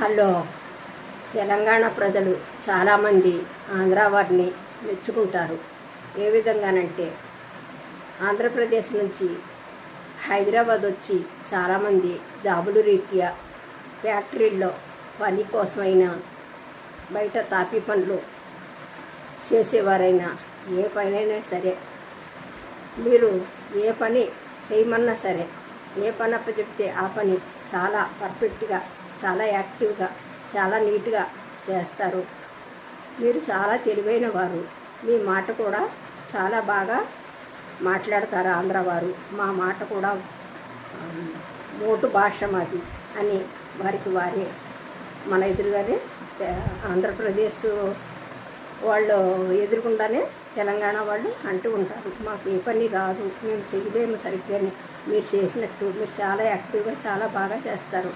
Hello Telangana ప్రజలు చాలామంది ఆంధ్ర వారిని మెచ్చుకుంటారు. ఏ విధంగానంటే ఆంధ్రప్రదేశ్ నుంచి హైదరాబాద్ వచ్చి చాలామంది జాబులు రీత్యా ఫ్యాక్టరీల్లో పని కోసమైనా బయట తాపీ పనులు చేసేవారైనా ఏ పనైనా సరే మీరు ఏ పని చేయమన్నా సరే ఏ పని అప్పచెప్తే ఆ పని చాలా పర్ఫెక్ట్గా చాలా యాక్టివ్గా చాలా నీట్గా చేస్తారు. మీరు చాలా తెలివైన వారు. మీ మాట కూడా చాలా బాగా మాట్లాడతారు ఆంధ్ర వారు. మా మాట కూడా మోటు భాష మాది అని వారికి వారే మన ఎదురుగానే ఆంధ్రప్రదేశ్ వాళ్ళు ఎదురుకుండానే తెలంగాణ వాళ్ళు అంటూ ఉంటారు మాకు ఏ పని రాదు మేము చేయలేము సరిగ్గానే మీరు చేసినట్టు మీరు చాలా యాక్టివ్గా చాలా బాగా చేస్తారు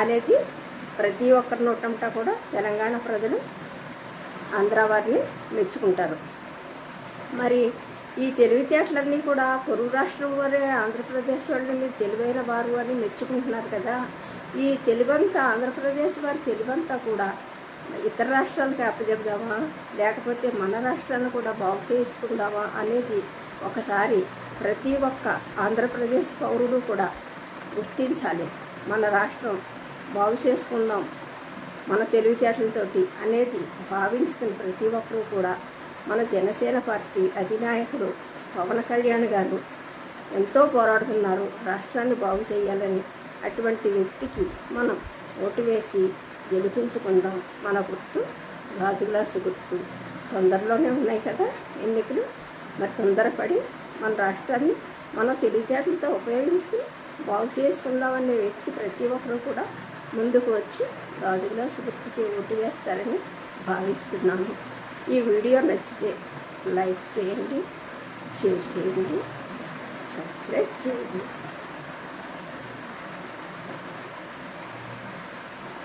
అనేది ప్రతి ఒక్కరి నోటంట కూడా తెలంగాణ ప్రజలు ఆంధ్ర వారిని మెచ్చుకుంటారు. మరి ఈ తెలివితేటలన్నీ కూడా పొరుగు రాష్ట్రం వారే ఆంధ్రప్రదేశ్ వాళ్ళు మీరు తెలివైన వారు అని మెచ్చుకుంటున్నారు కదా. ఈ తెలివంతా ఆంధ్రప్రదేశ్ వారి తెలివంతా కూడా ఇతర రాష్ట్రాలకు అప్పచెప్దామా లేకపోతే మన రాష్ట్రాన్ని కూడా బాగు చేసుకుందామా అనేది ఒకసారి ప్రతి ఒక్క ఆంధ్రప్రదేశ్ పౌరుడు కూడా గుర్తించాలి. మన రాష్ట్రం బాగు చేసుకుందాం మన తెలివితేటలతోటి అనేది భావించుకుని ప్రతి ఒక్కరూ కూడా మన జనసేన పార్టీ అధినాయకుడు పవన్ కళ్యాణ్ గారు ఎంతో పోరాడుతున్నారు. రాష్ట్రాన్ని బాగు చేయాలని అటువంటి వ్యక్తికి మనం ఓటు వేసి గెలిపించుకుందాం. మన గుర్తు గాజు గ్లాసు గుర్తు. తొందరలోనే ఉన్నాయి కదా ఎన్నికలు. మరి తొందరపడి మన రాష్ట్రాన్ని మన తెలివితేటలతో ఉపయోగించుకుని బాగు చేసుకుందామనే వ్యక్తి ప్రతి ఒక్కరూ కూడా ముందుకు వచ్చి గాజు గ్లాసు గుర్తుకి ఓటు వేస్తారని భావిస్తున్నాను. ఈ వీడియో నచ్చితే లైక్ చేయండి షేర్ చేయండి సబ్స్క్రైబ్ చేయండి.